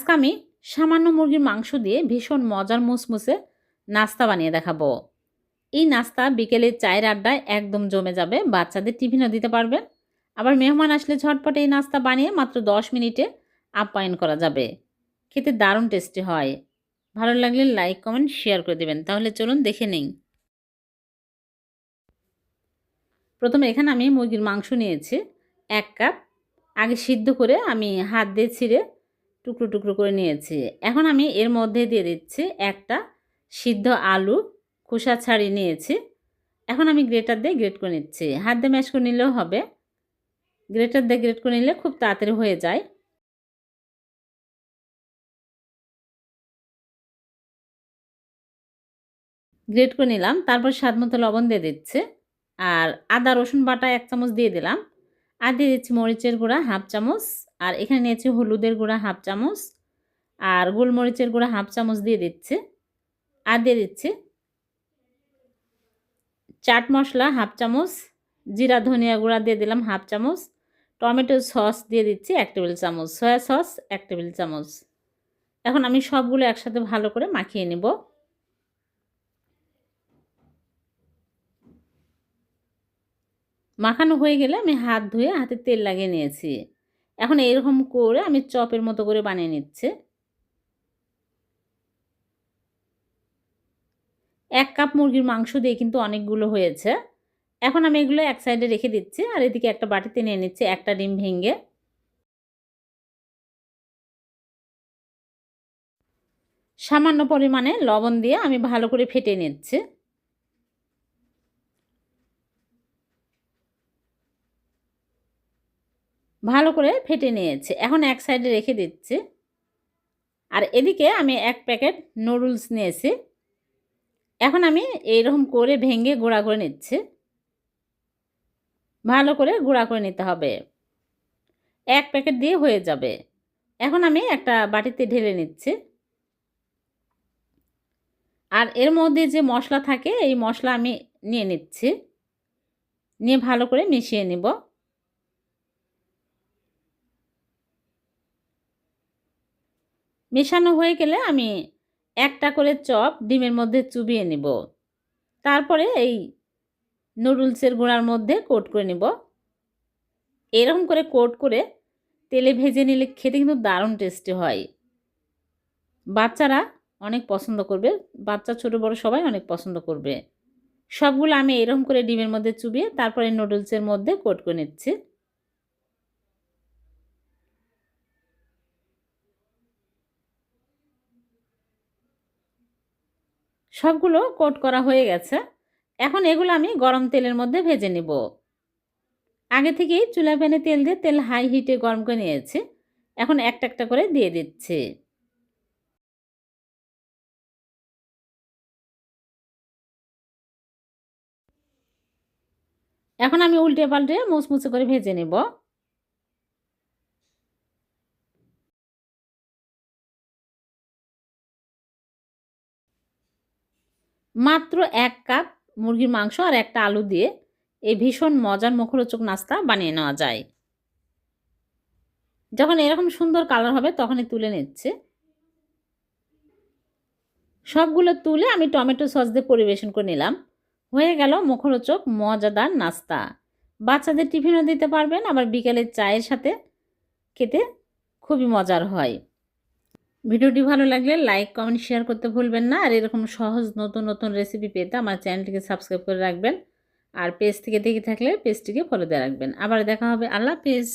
আজকে আমি সামান্য মুরগির মাংস দিয়ে ভীষণ মজার মুসমুসে নাস্তা বানিয়ে দেখাবো। এই নাস্তা বিকেলে চায়ের আড্ডায় একদম জমে যাবে, বাচ্চাদের টিফিনও দিতে পারবেন আবার মেহমান আসলে ঝটপট এই নাস্তা বানিয়ে মাত্র দশ মিনিটে আপ্যায়ন করা যাবে। খেতে দারুণ টেস্টি হয়। ভালো লাগলে লাইক, কমেন্ট, শেয়ার করে দেবেন। তাহলে চলুন দেখে নিই। প্রথমে এখানে আমি মুরগির মাংস নিয়েছি। এক কাপ। আগে সিদ্ধ করে আমি হাত দিয়ে ছিঁড়ে টুকরো টুকরো করে নিয়েছি। এখন আমি এর মধ্যে দিয়ে দিচ্ছি একটা সিদ্ধ আলু, খোসা ছাড়িয়ে নিয়েছি। এখন আমি গ্রেটার দিয়ে গ্রেট করে নিচ্ছি। হাত দিয়ে ম্যাশ করে নিলেও হবে। গ্রেটার দিয়ে গ্রেট করে নিলে খুব তাড়াতাড়ি হয়ে যায়। গ্রেট করে নিলাম। তারপর স্বাদ মতো লবণ দিয়ে দিচ্ছে। আর আদা, রসুন বাটা এক চামচ দিয়ে দিলাম। আর দিয়ে দিচ্ছি মরিচের গুঁড়া হাফ চামচ, আর এখানে নিয়েছি হলুদের গুঁড়া হাফ চামচ, আর গোলমরিচের গুঁড়া হাফ চামচ দিয়ে দিচ্ছে, আর দিয়ে দিচ্ছে চাট মশলা হাফ চামচ, জিরা ধনিয়া গুঁড়া দিয়ে দিলাম হাফ চামচ, টমেটো সস দিয়ে দিচ্ছি এক টেবিল চামচ, সয়া সস এক টেবিল চামচ। এখন আমি সবগুলো একসাথে ভালো করে মাখিয়ে নেব। মাখানো হয়ে গেলে আমি হাত ধুয়ে হাতে তেল লাগিয়ে নিয়েছি। এখন এরকম করে আমি চপের মতো করে বানিয়ে নিচ্ছে। এক কাপ মুরগির মাংস দিয়ে কিন্তু অনেকগুলো হয়েছে। এখন আমি এগুলো এক সাইডে রেখে দিচ্ছি আর এদিকে একটা বাটিতে নিয়ে নিচ্ছি একটা ডিম ভেঙে। সামান্য পরিমাণে লবণ দিয়ে আমি ভালো করে ফেটে নিচ্ছি। ভালো করে ফেটে নিয়েছে। এখন এক সাইডে রেখে দিচ্ছি। আর এদিকে আমি এক প্যাকেট নুডলস নিয়েছি। এখন আমি এইরকম করে ভেঙে গুঁড়া করে নিচ্ছি। ভালো করে গুঁড়া করে নিতে হবে। এক প্যাকেট দিয়ে হয়ে যাবে। এখন আমি একটা বাটিতে ঢেলে নিচ্ছি। আর এর মধ্যে যে মশলা থাকে, এই মশলা আমি নিয়ে নিচ্ছি। নিয়ে ভালো করে মিশিয়ে নিব। মেশানো হয়ে গেলে আমি একটা করে চপ ডিমের মধ্যে চুবিয়ে নিব। তারপরে এই নুডলসের গুঁড়ার মধ্যে কোট করে নিব। এরকম করে কোট করে তেলে ভেজে নিলে খেতে কিন্তু দারুণ টেস্টি হয়। বাচ্চারা অনেক পছন্দ করবে, বাচ্চা, ছোট, বড় সবাই অনেক পছন্দ করবে। সবগুলো আমি এরকম করে ডিমের মধ্যে চুবিয়ে তারপরে নুডলসের মধ্যে কোট করে নিচ্ছি। সবগুলো কোট করা হয়ে গেছে। এখন এগুলো আমি গরম তেলের মধ্যে ভেজে নিব। আগে থেকেই চুলা প্যানে তেল দিয়ে তেল হাই হিটে গরম করে নিয়েছি। এখন একটা একটা করে দিয়ে দিচ্ছি। এখন আমি উল্টে পাল্টে মুচমুচে করে ভেজে নেব। মাত্র এক কাপ মুরগির মাংস আর একটা আলু দিয়ে এই ভীষণ মজার মুখরোচক নাস্তা বানিয়ে নেওয়া যায়। যখন এরকম সুন্দর কালার হবে তখনই তুলে নিচ্ছে। সবগুলো তুলে আমি টমেটো সস দিয়ে পরিবেশন করে নিলাম। হয়ে গেল মুখরোচক, মজাদার নাস্তা। বাচ্চাদের টিফিনও দিতে পারবেন, আবার বিকেলের চায়ের সাথে খেতে খুবই মজার হয়। ভিডিওটি ভালো লাগলে লাইক, কমেন্ট, শেয়ার করতে ভুলবেন না। আর এরকম সহজ নতুন নতুন রেসিপি পেতে আমার চ্যানেলটিকে সাবস্ক্রাইব করে রাখবেন। আর পেজ থেকে দেখে থাকলে পেজটিকে ফলো দিয়ে রাখবেন। আবার দেখা হবে। আল্লাহ পেজ